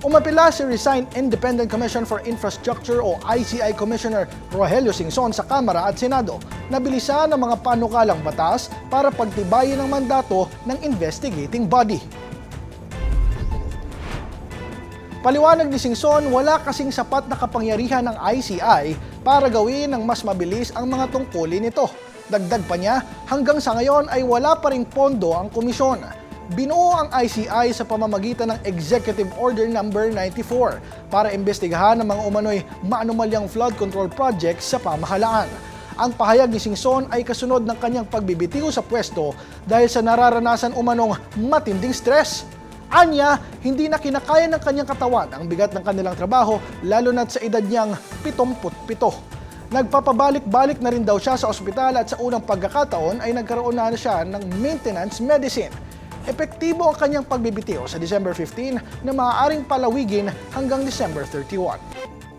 Umapila si Resigned Independent Commission for Infrastructure o ICI Commissioner Rogelio Singson sa Kamara at Senado na bilisan ang mga panukalang batas para pagtibayin ang mandato ng investigating body. Paliwanag ni Singson, wala kasing sapat na kapangyarihan ng ICI para gawin ng mas mabilis ang mga tungkulin nito. Dagdag pa niya, hanggang sa ngayon ay wala pa ring pondo ang komisyon. Binuo ang ICI sa pamamagitan ng Executive Order No. 94 para imbestigahan ang mga umano'y maanumalyang flood control projects sa pamahalaan. Ang pahayag ni Singson ay kasunod ng kanyang pagbibitiw sa pwesto dahil sa nararanasan umanong matinding stress. Anya, hindi na kinakaya ng kanyang katawan ang bigat ng kanilang trabaho lalo na't sa edad niyang 77. Nagpapabalik-balik na rin daw siya sa ospital at sa unang pagkakataon ay nagkaroon na siya ng maintenance medicine. Epektibo ang kanyang pagbibitiw sa December 15 na maaaring palawigin hanggang December 31.